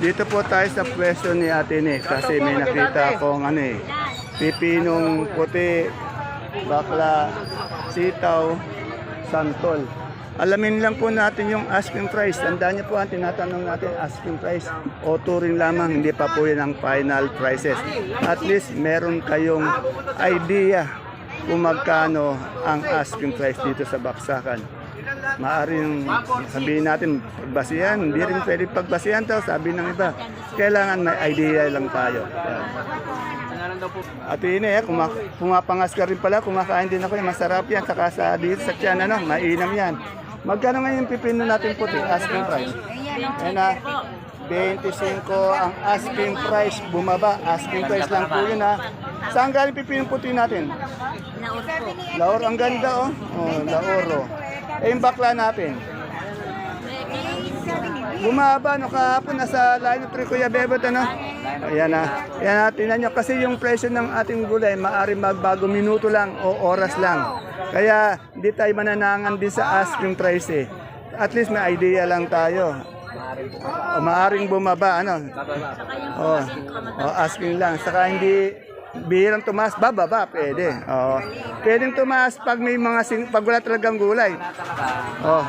Dito po tayo sa pwesto ni Ate Ne kasi may nakita akong ano eh, pipinong puti, bakla, sitaw, santol. Alamin lang po natin yung asking price. Tandaan niyo po ang tinatanong natin asking price o turing lamang, hindi pa po yan ang final prices. At least meron kayong idea kung magkano ang asking price dito sa Baksakan. Maaring sabihin natin, pagbasihan, hindi rin pwede pagbasihan to, sabi ng iba. Kailangan may idea lang tayo. Yan. At yun eh, kuma pumapangas ka rin pala, kumakain din ako, eh, masarap yan, saka sa dito sa tiyan, ano, mainam yan. Magkano ngayon pipino natin puti, asking price? Ayan na, 25 ang asking price, bumaba, asking price lang po yun ha. Saan galing pipino puti natin? Laor, ang ganda oh. Oh, laoro. Eh, yung bakla natin. Bumaba, no, kahapon nasa line of 3 Kuya Bebot, ano? Ayan na. Ayan na, tingnan nyo. Kasi yung presyo ng ating gulay, maaari magbago minuto lang o oras lang. Kaya, hindi tayo mananangan din sa asking price eh. At least may idea lang tayo. O, maaring bumaba, ano? Oh, oh, asking lang. Saka hindi bihirang tumaas, bababa, pwede. Oo. Pwedeng tumaas pag may mga sing, pag wala talagang gulay. Oh,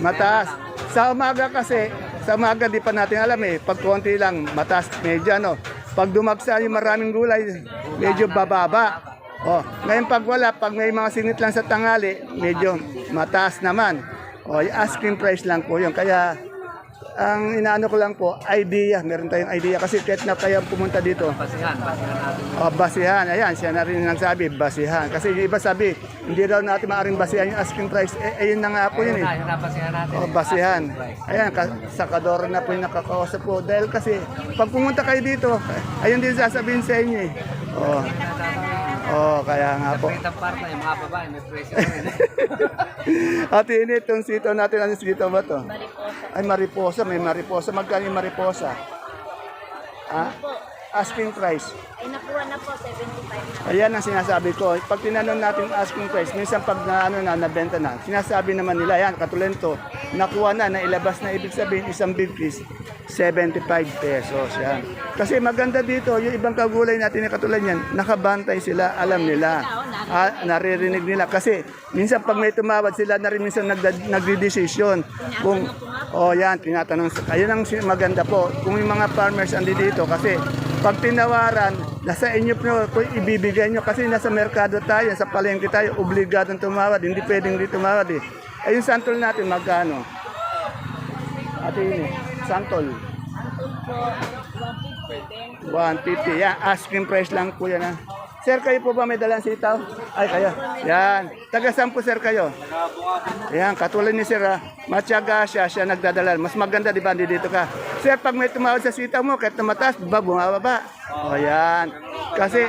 mataas. Sa umaga kasi, sa umaga di pa natin alam eh, pag konti lang, mataas, medyo ano. Pag dumagsa yung maraming gulay, medyo bababa. Oh, ngayon pag wala, pag may mga singit lang sa tangali, medyo mataas naman. Oh, asking price lang po yun. Kaya, ang inaano ko lang po, idea. Meron tayong idea. Kasi kahit na pumunta dito. Basihan, basihan natin. Oh, basihan. Ayan, siya na rin nagsabi, basihan. Kasi yung iba sabi, hindi daw natin maaaring basihan yung asking price. Eh, ayun na nga po yun eh. Napasihan natin. Oh, basihan. Ayan, ka- sakador na po yung nakakausap po. Dahil kasi, pag pumunta kayo dito, ayun din sasabihin sa inyo eh. Oh. Oh, kaya nga po. Itang partner, yung mga babae, may presyo rin. Ate, ini itong sito natin. Ano sito ba to? Ay, mariposa. May mariposa. Magkano yung mariposa? Ah, asking price. Ay, nakuha na po, 75 na. Ayan ang sinasabi ko. Pag tinanong natin yung asking price, minsan pag na, ano na, nabenta na, sinasabi naman nila, yan, katulad to, nakuha na, nailabas na, ibig sabihin, isang big piece, 75 pesos. Yan. Kasi maganda dito, yung ibang kagulay natin na katulad yan, nakabantay sila, alam nila, ah, naririnig nila. Kasi minsan pag may tumawad sila na rin minsan nagda- nagdidesisyon. Kung, oh yan, tinatanong, ayun ang maganda po. Kung yung mga farmers andi dito, kasi pag tinawaran, nasa inyo po kung ibibigay nyo. Kasi nasa merkado tayo, sa palengke tayo, obligadong tumawad. Hindi pwedeng di tumawad eh. Ay yung santol natin, magkano? Ate ini, santol. 150. Yan, asking price lang po yan ha. Sir, kayo po ba may dalang sitaw? Ay, kayo. Yan. Taga saan po, sir, kayo? Yan, katulad ni sir ha. Matyaga siya, siya nagdadala. Mas maganda, di ba, dito ka. Sir, pag may tumawad sa sitaw mo, kahit na mataas, di ba, bumababa. O, yan. Kasi,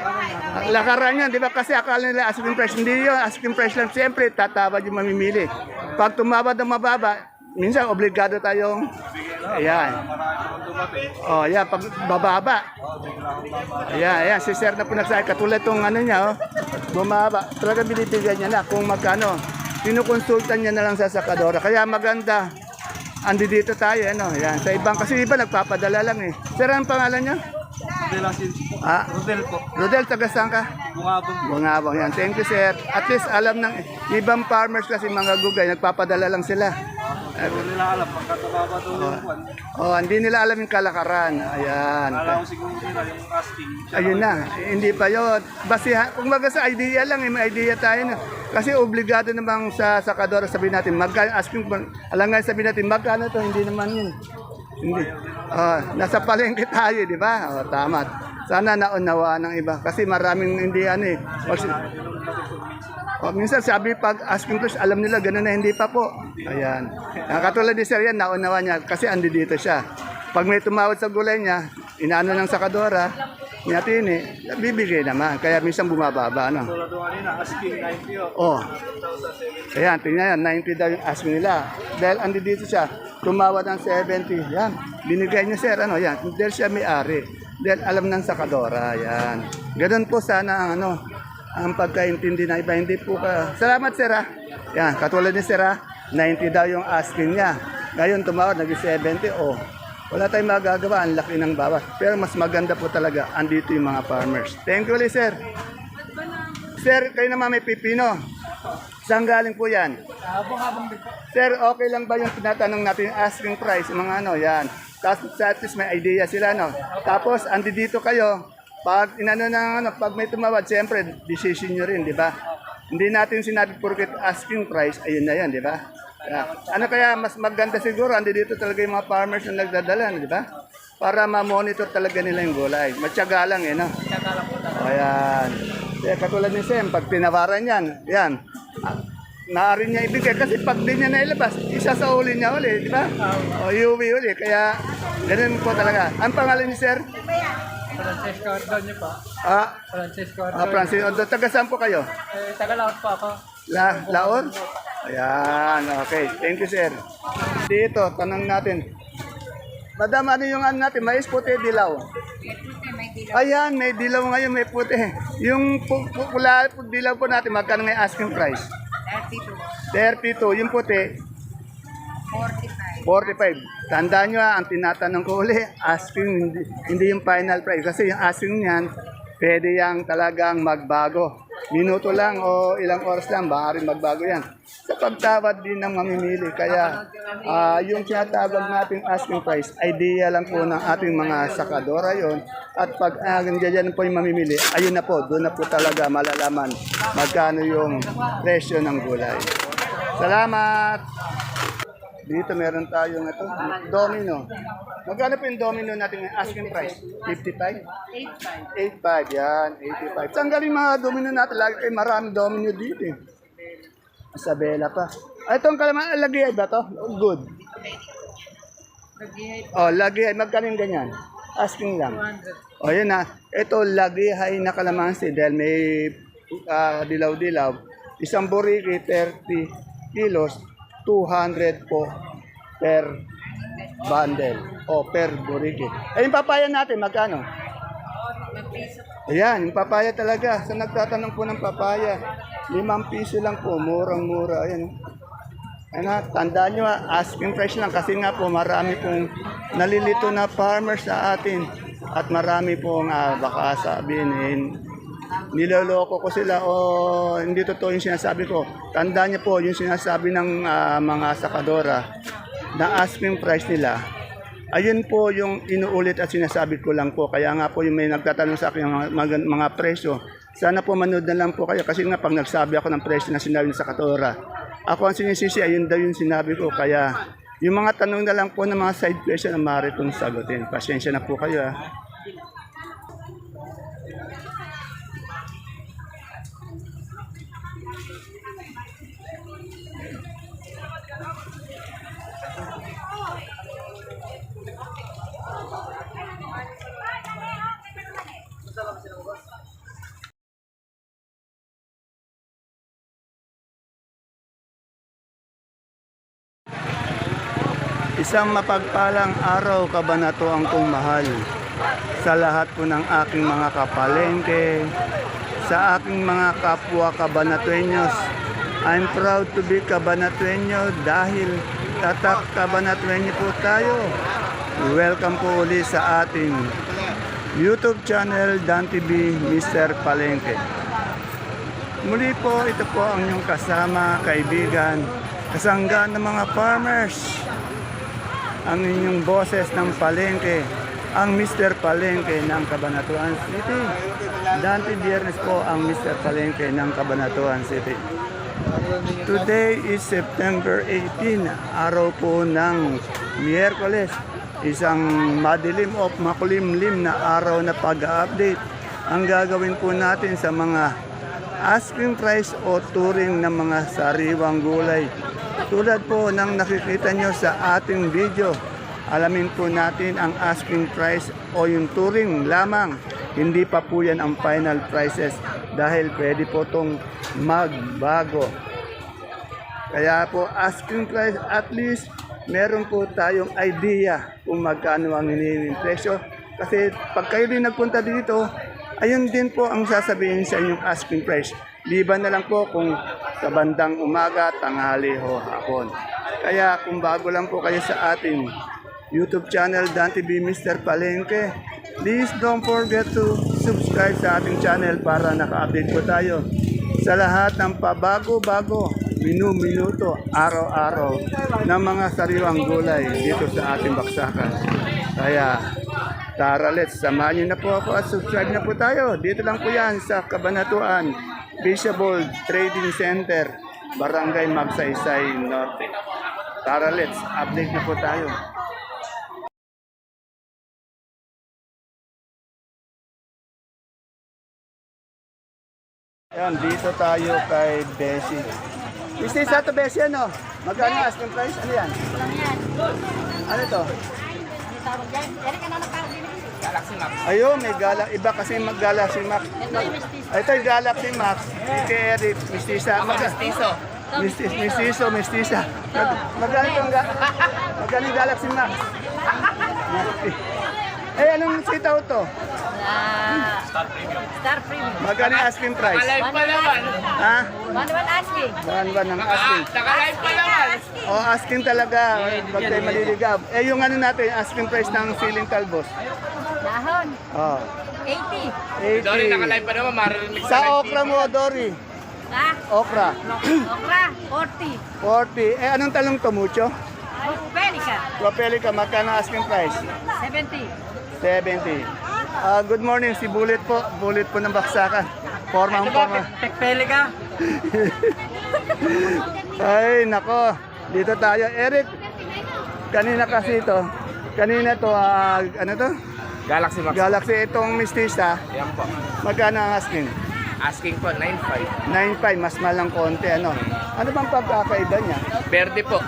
lakaran yan, di ba? Kasi akala nila asking price. Hindi yun, asking price lang. Siyempre, tatawad yung mamimili. Pag tumawad ng mababa, minsan obligado tayong ayan. Oh, yan pag bababa. Ayan, ayan si Sir na po nagsabi katulad tong ano niya oh. Bumaba. Talaga binibigyan niya na kung magkano. Kinukonsultan niya na lang sa sakadora. Kaya maganda. Andi dito tayo ano. Ayan, sa ibang kasi iba nagpapadala lang eh. Sir, ang pangalan niya? Ah, Rodel po. Rodel, taga saan ka? Bungabong. Bungabong yan. Thank you, sir. At least alam ng ibang farmers kasi mga gugay, nagpapadala lang sila. Hindi nila alam, pagkatababa ito yung buwan. Oh, hindi nila alam yung kalakaran. Ayan. Alam ko siguro nila yung asking. Ayun na, hindi pa yun. Basiha, kung baga sa idea lang, eh, may idea tayo na. Kasi obligado namang sa sakadora sabihin natin, magkano, asking, alam nga sabihin natin, magkano to, hindi naman yun. Hindi. Oh, nasa palengke tayo, di ba? Oh, tama. Sana naunawaan ng iba. Kasi maraming hindi ano eh. Mas- Oh, minsan sabi pag asking price, alam nila ganun na hindi pa po. Ayan. Ang katulad ni Sir yan, naunawa niya kasi andi dito siya. Pag may tumawad sa gulay niya, inaano ng sakadora, niya bibigay naman. Kaya minsan bumababa. Ano? Tulad doon kanina, asking 90 o. Oh. Ayan, tingnan yan, 90 daw yung asking nila. Dahil andi dito siya, tumawad ng 70. Yan, binigay niya sir, ano, yan. Dahil siya may-ari. Dahil alam ng sakadora, yan. Ganun po sana ang ano, ang pagkaintindi ng iba. Hindi po ka... Salamat sir ha. Yan, katulad ni sir ha, 90 daw yung asking niya. Ngayon tumawad, naging 70, oh. Wala tayong magagawa, ang laki ng bawas. Pero mas maganda po talaga, andito yung mga farmers. Thank you ulit, sir. Sir, kayo naman may pipino. Saan galing po yan? Sir, okay lang ba yung tinatanong natin asking price, mga ano, yan. Tapos at least may idea sila, no? Tapos, andi dito kayo, pag inano na, ano, pag may tumawad, siyempre, decision nyo rin, di ba? Hindi natin sinabi porket asking price, ayun na yan, di ba? Kaya, ano kaya, mas maganda siguro, andi dito talaga yung mga farmers na nagdadala, di ba? Para ma-monitor talaga nila yung gulay. Matyaga lang, eh, no? O, Ayan. Kaya katulad ni Sem, pag tinawaran yan, yan, Naarin niya ibigay kasi pag di niya nailabas, isa sa uli niya uli, di ba? O iuwi uli, kaya ganun po talaga. Ang pangalan ni Sir? Francesco Ordonio po. Ah, Francesco ah Francis Odo. Taga saan po kayo? Eh, Tagalog po ako. La, Laon? Ayan, okay. Thank you, Sir. Dito, tanong natin. Madam, ano yung ano natin? Mais puti, dilaw. Ayan, may dilaw ngayon, may puti. Yung pu- pu- pula, pu- dilaw po natin, magkano may asking price? 32. 32. Yung puti? 45. 45. Tandaan nyo ha, ang tinatanong ko uli, asking, hindi, hindi yung final price. Kasi yung asking niyan, pwede yang talagang magbago. Minuto lang o ilang oras lang, baka rin magbago yan. Sa pagtawad din ng mamimili. Kaya ah, yung tinatawag nating asking price, idea lang po ng ating mga sakadora yon At pag uh, dyan po yung mamimili, ayun na po, doon na po talaga malalaman magkano yung presyo ng gulay. Salamat! Dito meron tayong ito, domino. Magkano po yung domino natin yung asking price? 55? 85. 85, yan. 85. Saan galing mga domino natin? Lagi kayo marami domino dito eh. Isabela pa. Ah, itong kalaman, lagay ba to? Good. Oh, lagay. Magkano yung ganyan? Asking lang. O, oh, yun na. Ito, lagay na kalamansi dahil may ah, dilaw-dilaw. Isang buriki, 30 kilos, 200 po per bundle o per buriki. Eh, yung natin, magkano? Ayan, yung papaya talaga. Sa nagtatanong po ng papaya, limang piso lang po, murang-mura. Ayan. Na, tandaan nyo, asking price lang kasi nga po marami pong nalilito na farmers sa atin at marami pong ah, baka sabihin niloloko ko sila o hindi totoo yung sinasabi ko. Tandaan niyo po yung sinasabi ng ah, mga sakadora na asking price nila Ayun po yung inuulit at sinasabi ko lang po. Kaya nga po yung may nagtatanong sa akin ng mga, mga, mga presyo. Sana po manood na lang po kayo kasi nga pag nagsabi ako ng presyo na sinabi sa Katora, ako ang sinisisi, ayun daw yung sinabi ko. Kaya yung mga tanong na lang po ng mga side question na maaari kong sagutin. Pasensya na po kayo ah. Isang mapagpalang araw kabanato ang kong mahal sa lahat po ng aking mga kapalengke, sa aking mga kapwa kabanatuenyos. I'm proud to be kabanatuenyo dahil tatak kabanatuenyo po tayo. Welcome po uli sa ating YouTube channel Dan TV Mr. Palengke. Muli po, ito po ang inyong kasama, kaibigan, kasangga ng mga farmers ang inyong boses ng palengke, ang Mr. Palengke ng Cabanatuan City. Dante Biernes po ang Mr. Palengke ng Cabanatuan City. Today is September 18, araw po ng Miyerkules. Isang madilim o makulimlim na araw na pag-update. Ang gagawin po natin sa mga asking price o turing ng mga sariwang gulay. Tulad po ng nakikita nyo sa ating video, alamin po natin ang asking price o yung turing lamang. Hindi pa po yan ang final prices dahil pwede po itong magbago. Kaya po asking price at least meron po tayong idea kung magkano ang hinihiling presyo. Kasi pag kayo din nagpunta dito, ayun din po ang sasabihin sa inyong asking price. Liban na lang po kung sa bandang umaga, tanghali o hapon. Kaya kung bago lang po kayo sa ating YouTube channel Dan TV Mr. Palengke. Please don't forget to subscribe sa ating channel para naka-update po tayo sa lahat ng pabago-bago, minu-minuto, araw-araw ng mga sariwang gulay dito sa ating baksakan. Kaya tara let's, samahan niyo na po ako at subscribe na po tayo. Dito lang po yan sa Kabanatuan, Visible Trading Center, Barangay Magsaysay Norte. Tara let's, update na po tayo. Yan, dito tayo kay Bessie. Business sa to Bessie, ano? Magkano asking price? Ano yan? Ano to? Ano ano tawag din? Ayun, may gala. Iba kasi mag Galaxy Max. Ito yung mistis. Ito yung Galaxy Max. Ito Eric, Mistisa. Mag Mistiso. Mistis, mistiso, mistisa. Mag magkano yung ga magkano yung Galaxy Max? Eh, anong sitaw to? Ah, Star Premium. Magkano yung asking price? One pa naman. Ha? One one asking. Buwan ba ng asking? Nakalive pa naman. O, asking talaga. Huwag tayo maliligaw. Eh, yung ano natin, asking price ng ceiling talbos. Dahon. Oh, 80. 80. pa naman, marinig Sa okra mo, Dory. Ha? Okra. Okra. 40. 40. Eh, anong talong to, mucho? Pelica. Propelica, magkano asking price? 70. 70. Ah, good morning, si Bullet po. Bullet po ng Baksakan. Forma ang forma. Pekpele ka? Ay, nako. Dito tayo. Eric, kanina kasi ito. Kanina to, ah, ano to? Galaxy Max. Galaxy itong Mistisa. Yan po. Magkano ang asking? Asking po, 9.5. 9.5, mas malang konti, ano? Ano bang pagkakaiba niya? Verde po.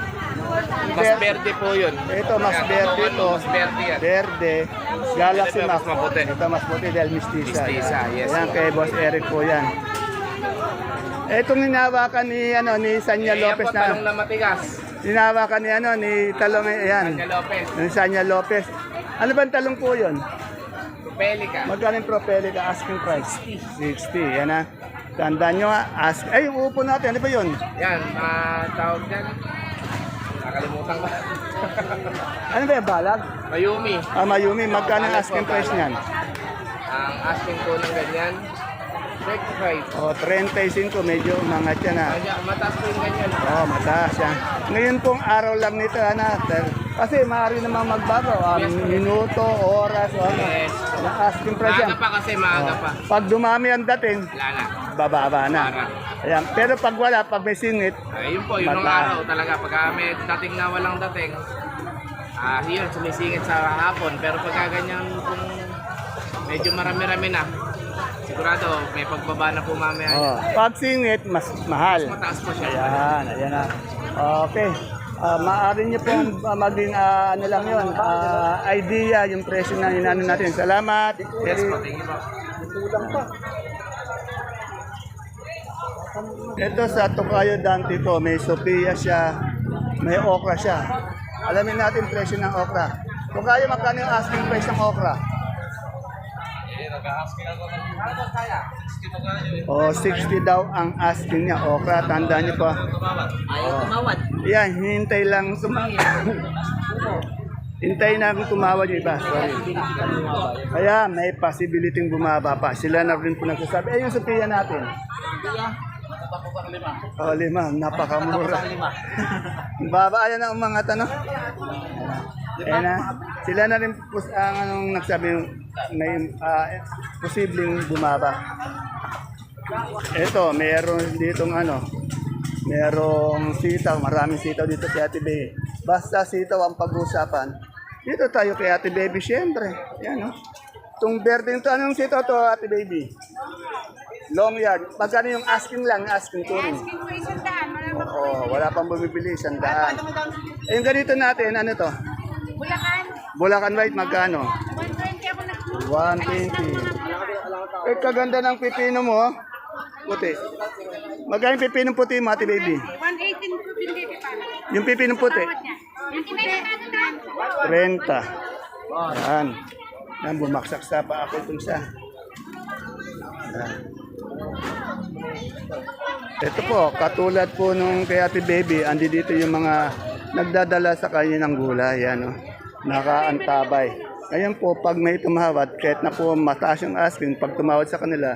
Mas Ver- verde po yun. Ito, mas Yan, verde ano, ito. Mas verde yan. Verde. Galaxy Ito, Max. mas maputi. Ito mas puti dahil Mistisa. Mestiza, yes. Yan kay Boss Eric po yan. Itong ninawakan ni ano ni Sanya Yan Lopez po, talong na na matigas. ninawakan ni ano ni Talong ayan. Kanya Lopez. Ni Sanya Lopez. Ano bang talong po 'yon? Pelica. Magkano yung propelica asking price? 60. Yan na. Tandaan nyo ha. Ask, ay, yung upo natin. Ano ba yun? Yan, ah, tawag dyan. Nakalimutan ko. Ano ba yung balag? Mayumi. Ah, Mayumi. Magkano yung asking price niyan? Ang asking po ng ganyan, 25. O, 35. Medyo umangat yan ha. Kanya, mataas po yung ganyan. Oh, mataas yan. Ngayon pong araw lang nito, ano, sir. Kasi maaari namang magbago. ah, minuto, oras, o ano. Yes. Ang asking price yan. Maaga pa kasi, maaga pa. Pag dumami ang dating, Wala na. bababa na. Para. Ayan. Pero pag wala, pag may singit, Ayun po, yun ang araw talaga. Pagka may dating na walang dating, ah, yun, sumisingit sa hapon. Pero pagka ganyan kung medyo marami-rami na, sigurado may pagbaba na po mamaya. oh, pag singit, mas mahal. Mataas po siya. Ayan, ayan na. Okay. Ah, maaari niyo pong ah, maging ah, ano lang yun, ah, idea yung presyo na inano natin. Salamat. Yes po, thank you po. Ito sa Tokayo Dante to, may Sophia siya, may okra siya. Alamin natin presyo ng okra. Tokayo, magkano yung asking price ng okra? Oh, 60 daw ang asking niya. Okra, tandaan niyo pa. Ayaw tumawad. Yan, hintay lang tumawad. hintay na tumawad yung iba. Sorry. Kaya may possibility bumaba pa. Sila na rin po nagsasabi. Eh, yung Sophia natin. Oh, lima. Napakamura. Baba, ayan ang mga tanong. Ayan na. Sila na rin po ang anong nagsabi may ah, posibleng bumaba. Ito, meron ditong ano, merong sitaw, maraming sitaw dito kay Ate Baby. Basta sitaw ang pag-uusapan. Dito tayo kay Ate Baby, syempre. Yan, no? Itong berdeng to, anong sitaw to, Ate Baby? Long yard. Magkano yung asking lang, asking ko rin? Asking po isang daan. Wala Oo, wala pang bumibili, sandaan. Eh, yung ganito natin, ano to? Bulacan. Bulacan White, magkano? 120 ako nag 120. Eh, kaganda ng pipino mo, oh. Puti. Magkano pipino puti mo, Ate Baby? 118 po hindi pa. Yung pipino puti? Yung puti. 30. Yan. Yan, bumaksak sa pa ako itong isa. Yan. Ito po, katulad po nung kay Ate Baby, andi dito yung mga nagdadala sa kanya ng gulay. Yan, oh. nakaantabay. Ngayon po, pag may tumawad, kahit na po mataas yung asking, pag tumawad sa kanila,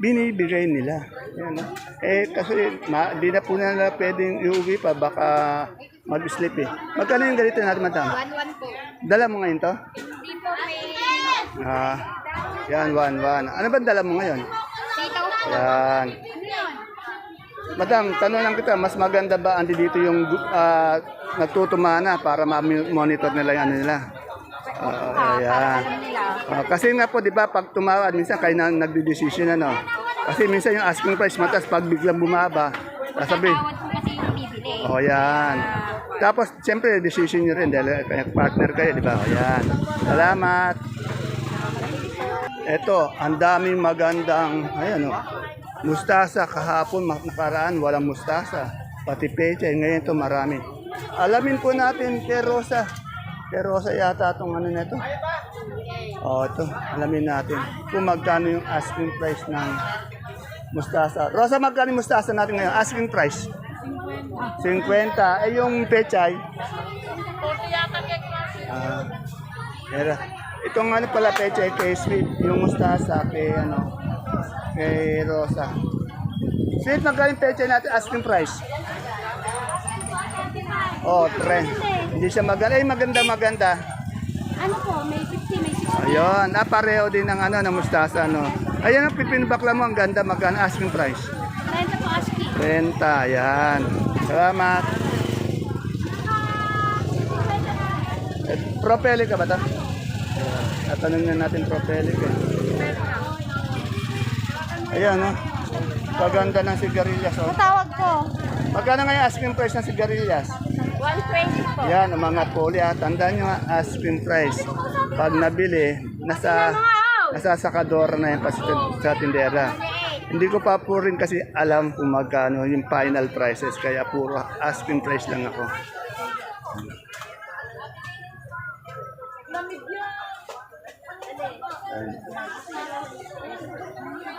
binibigay nila. Yan, no? Eh, kasi ma, di na po nila pwedeng iuwi pa, baka mag-sleep eh. Magkano yung ganito natin, madam? 1-1 po. Dala mo ngayon to? Hindi po may Ah, yan, one, one. Ano ba dala mo ngayon? sitaw po. Yan. Madam, tanong lang kita, mas maganda ba andi dito yung uh, nagtutumana para ma-monitor nila yung ano nila? Ah, ayan. Ah, kasi nga po, di ba, pag tumawad, minsan kayo na nagde-decision ano. Kasi minsan yung asking price matas, pag biglang bumaba, sasabi, oh yan. Tapos, siyempre, decision nyo rin, dahil kayo partner kayo, di ba? O yan. Salamat. Ito, ang daming magandang, ayan o, mustasa kahapon, nakaraan, walang mustasa. Pati pecha, ngayon ito marami. Alamin po natin kay Rosa. Kay Rosa yata itong ano na ito. O, ito, alamin natin kung magkano yung asking price ng mustasa. Rosa, magkano yung mustasa natin ngayon? Asking price? 50. Eh, yung pechay? Ah, era. Itong ano pala pechay kay Sweet, yung mustasa kay ano, kay Rosa. Sweet, magkano yung pechay natin asking price? Oh, trend. Hindi siya maganda. Eh, maganda, maganda. Ano po, may 50, may 60. Ayun, ah, pareho din ng ano, ng mustasa, no. Ayun ang pipino bakla mo, ang ganda, magkano asking price? 30 po aski. Renta, yan. Salamat. Eh, propeli ka ba ito? Tatanong na natin propeli ka. Ayan, no? Paganda ng sigarilyas, oh. Tawag ko. Magkano nga yung asking price ng sigarilyas? 120 po. Yan, ang mga poli, ah. Tandaan nyo asking price. Pag nabili, nasa, nasa sakadora na yan pa sa, tindera. Hindi ko pa po rin kasi alam kung magkano yung final prices, kaya puro asking price lang ako.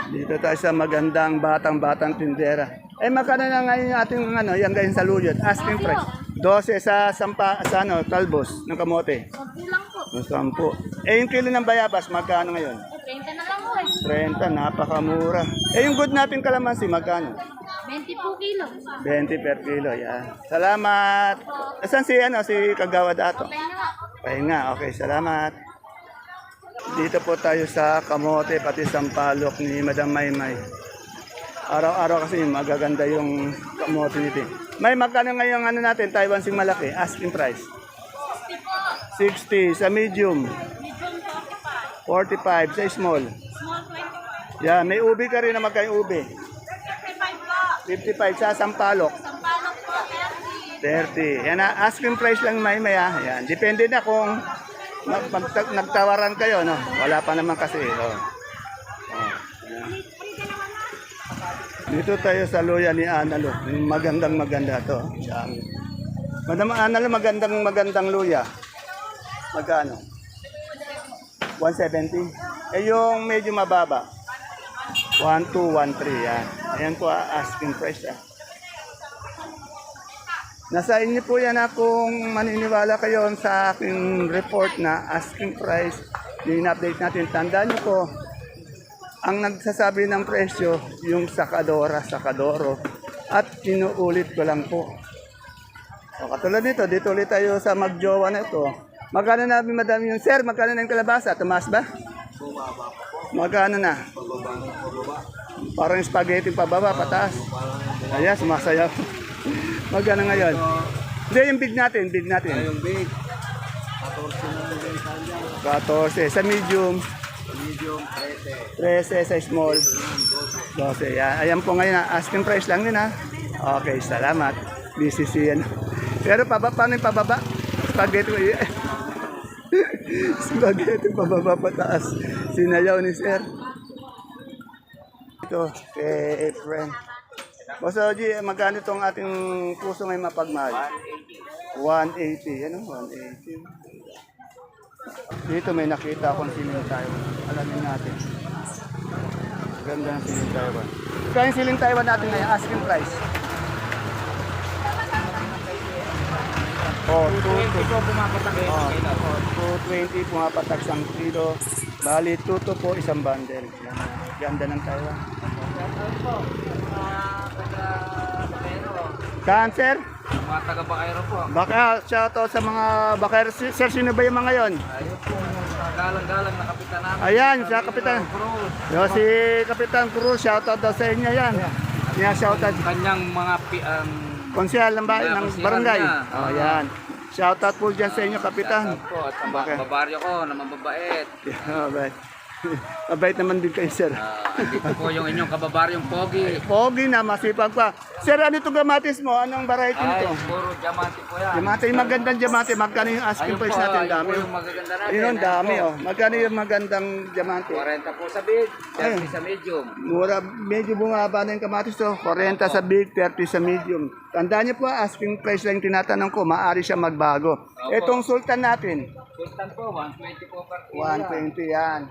Dito tayo sa magandang batang-batang tindera. Eh, magkano na ngayon yung ating ano, yung gayon sa luyot? Asking price. 12 sa sampa, sa ano, talbos ng kamote. Kulang po. Ng 10. Eh, yung kilo ng bayabas, magkano ngayon? 30 na lang po eh. 30, napakamura. Eh, yung good natin kalamansi, magkano? 20 po kilo. 20 per kilo, yan. Salamat. Saan si, ano, si Kagawa Dato? Kaya nga. Pahinga, okay, salamat. Dito po tayo sa kamote, pati sampalok ni Madam Maymay. Araw-araw kasi magaganda yung kamote nito. May magkano ngayon ano natin, Taiwan sing malaki, asking price? 60 sa medium. 45 sa small. Yeah, may ubi ka rin na magkano ubi? 55 sa sampalok. 30. Yan na, asking price lang may maya. Yan, depende na kung nagtawaran kayo, no? Wala pa naman kasi. Oh. Oh. Dito tayo sa luya ni Analo. Magandang maganda to. Yan. Madam Analo, magandang magandang luya. Magkano? 170. Eh yung medyo mababa. 1213 yan. Ayan po ah, asking price ah. Nasa inyo po yan na kung maniniwala kayo sa aking report na asking price. Yung update natin. Tandaan nyo po, ang nagsasabi ng presyo, yung sakadora, sakadoro. At inuulit ko lang po. O, katulad dito, dito ulit tayo sa magjowa na ito. Magkano na madami yung, sir, magkano na yung kalabasa? Tumaas ba? Magkano na? Parang spaghetti pababa, pataas. Ayan, sumasayaw. Magkano ngayon? Hindi, yung big natin, big natin. Yung big, 14. Sa medium, medium, 13. 13 sa small. 12. Yan. Ayan po ngayon, ah. asking price lang din ha. Okay, salamat. BCC yan. Pero pababa, paano yung pababa? Spaghetti. Spaghetti pababa pataas. Sinayaw ni sir. Ito, kay friend. Boss Oji, magkano itong ating puso ngayon mapagmahal? 180. Ano? 180. Dito may nakita akong siling Taiwan. Alamin natin. Ganda ng siling Taiwan. Kaya yung siling Taiwan natin ngayon, asking price. Oh, 220 po pumapatak eh. Oh, Kilo. oh, 220 pumapatak isang kilo. Bali, 2 to po isang bundle. Ganda ng Taiwan. Cancer? Mga taga-Bakairo po. Baka shoutout sa mga bakero. Si- Sir, sino ba yung mga yon? Ayun po, galang-galang na kapitan namin. Ayan, sa Kapitan. Cruz. Yo, si Kapitan Cruz, shoutout daw sa inyo yan. Yan, shoutout. Kanyang mga pi, um, Konsyal ng, ba- Yeah, ng konsyal barangay. niya. Oh, yan. Shoutout po dyan sa inyo, Kapitan. shoutout po at ang Bakit? ba- babaryo ko na mababait. Yeah, mabait. Mabait naman din kayo, sir. Ah, dito po yung inyong kababaryong Pogi. Pogi na, masipag pa. Sir, ano itong gamatis mo? Anong variety Ay, nito? puro diamante po yan. Diamante, yung magandang diamante. Magkano yung asking Ayun price po, natin? ayun Dami. po yung magaganda natin. Yun, ang Ayun dami, po. oh. Magkano yung magandang diamante? 40 po sa bid, 30 Ayun. sa medium. Mura, medyo bumaba na yung kamatis to. 40 sa big, 30 sa medium. Tandaan niyo po, asking price lang yung tinatanong ko, maaari siya magbago. Itong sultan natin, Sultan po, 120 po per kilo. yan. 120 yan.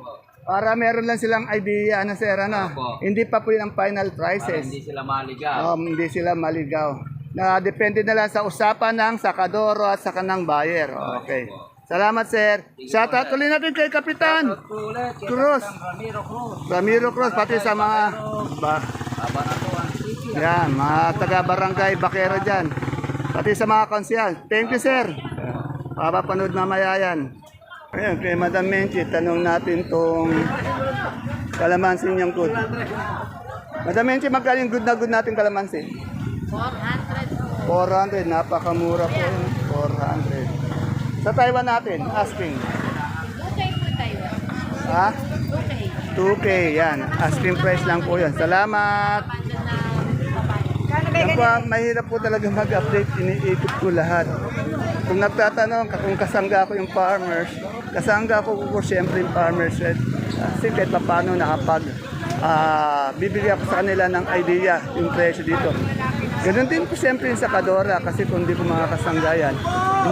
Para meron lang silang idea na sir, ano? Opo. Hindi pa po yun ang final Para prices. hindi sila maligaw. Um, hindi sila maligaw. Na depende na lang sa usapan ng sakadoro at sa kanang buyer. Okay. Salamat sir. Shout out ulit natin kay Kapitan po kay Cruz. Kapitang Ramiro Cruz. Ramiro Cruz pati sa mga ba, Aba na po ang city. yan, mga taga barangay Bakero diyan. Pati sa mga konsyal. Thank you sir. Papapanood mamaya yan. Ayan, kay Madam Menchi, tanong natin tong kalamansi niyang good. Madam Menchi, magkano yung good na good natin kalamansi? 400 po. 400, napakamura po yun. 400. Sa Taiwan natin, asking. Okay po tayo. Ha? Okay. 2K, yan. Asking price lang po yun. Salamat. Yan po, ah, mahirap po talaga mag-update. Iniikot ko lahat. Kung nagtatanong ka kung kasangga ko yung farmers, kasangga ko po siyempre yung farmers. Right? Kasi kahit pa paano nakapag ah, bibigyan ko sa kanila ng idea yung presyo dito. Ganun din po siyempre sa Kadora kasi kung di ko mga kasanggayan,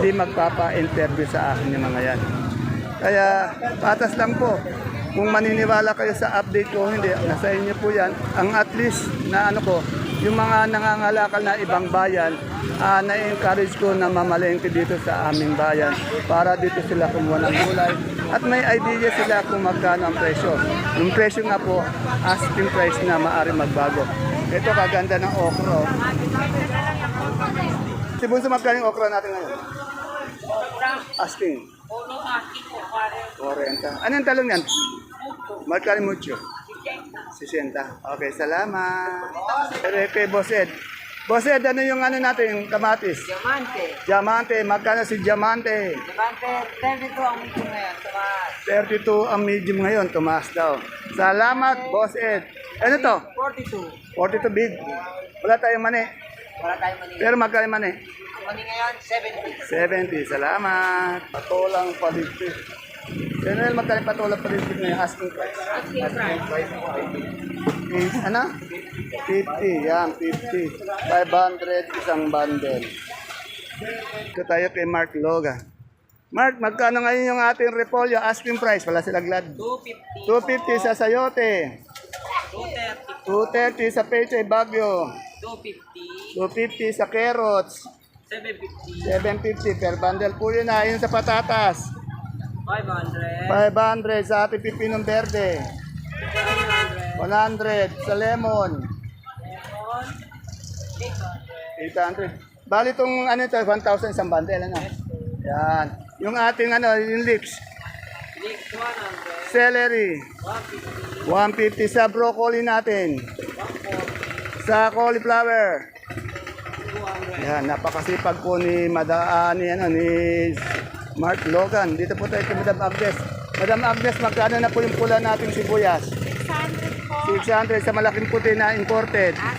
hindi magpapa-interview sa akin yung mga yan. Kaya patas lang po. Kung maniniwala kayo sa update ko, hindi, nasa inyo po yan. Ang at least na ano ko, yung mga nangangalakal na ibang bayan, ah, na-encourage ko na mamalengke dito sa aming bayan para dito sila kumuha ng gulay. At may idea sila kung magkano ang presyo. Yung presyo nga po, asking price na maaari magbago. Ito kaganda ng okra. Si Bunso, magkano yung okra natin ngayon? Asking. 40. Anong talong yan? Magkano mucho? 60. Okay, salamat. Pero kay Boss Ed. Boss Ed, ano yung ano natin, yung kamatis? Diamante. Diamante, magkano si Diamante? Diamante, 32 ang mito ngayon. Tumaas. 32 ang medium ngayon, tumaas daw. Salamat, Boss Ed. Ano to? 42. 42 big. Wala tayong mani. Wala tayong mani. Pero magkano yung mani? Ang mani ngayon, 70. 70. Salamat. Patolang paligpit. General, magkano yung patolang paligpit ngayon? Asking price. Asking price. Eh, ano? 50. Yan, 50. 500 isang bundle. Ito tayo kay Mark Logan. Mark, magkano ngayon yung ating repolyo? Asking price. Wala sila glad. 250. 250 sa sayote. 230 230. sa peche bagyo. 250. 250 sa carrots. 750. 750 per bundle po yun na. Yun sa patatas. 500. 500 sa ating pipinong verde. 100 sa lemon. 800. Bali itong ano ito, 1,000 isang bundle. Ano? Yan. Yung ating ano, yung lips. Next 100. Celery. 150. 150 sa broccoli natin. Sa cauliflower. 200. Yan, napakasipag po ni Mada, ah, ni, ano, ni Mark Logan. Dito po tayo kay Madam Agnes. Madam Agnes, magkano na po yung pula nating sibuyas? 600 po. 600 sa malaking puti na imported. Ah,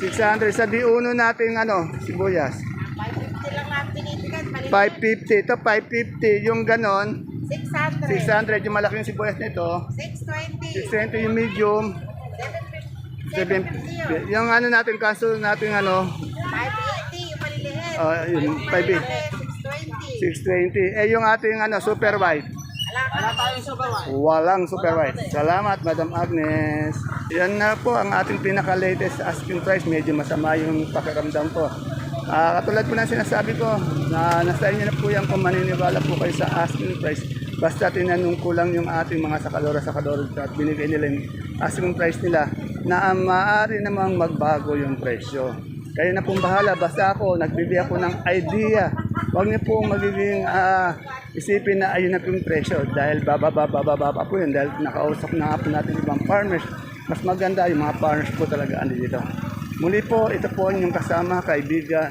620. 600 sa diuno nating ano, sibuyas. 550 lang lang tinitigan. Mali 550. Ito 550. Yung ganon, 600. 600 yung malaking sibuyas nito. 620. 620 yung medium. 750. 750. 750 yun. Yung ano natin, kaso natin ano, 580 yung maliliit. ah, yun, 5 620. 620. Eh yung ating ano, super white. Wala tayong super white. Walang super white. Salamat, Madam Agnes. Yan na po ang ating pinaka-latest asking price. Medyo masama yung pakiramdam ko. Ah, katulad po ng sinasabi ko, na nasa inyo na po yan kung maniniwala po kayo sa asking price. Basta tinanong ko lang yung ating mga sakadora sakadora at binigay nila yung asking price nila na maaari namang magbago yung presyo. Kayo na pong bahala, basta ako, nagbibigay ako ng idea. Huwag niyo po magiging ah, isipin na ayun na yung presyo dahil bababa, bababa pa po yun dahil nakausap na po natin ibang farmers. Mas maganda yung mga farmers po talaga ano dito. Muli po, ito po yung kasama, kaibigan,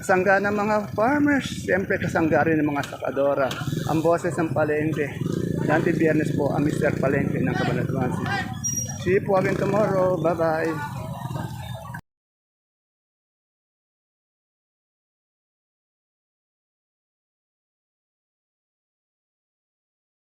kasangga ng mga farmers, siyempre kasangga rin ng mga sakadora, ang boses ng palengke. Dante Biernes po, ang Mr. Palengke ng Cabanatuan City. See po again tomorrow. Bye-bye.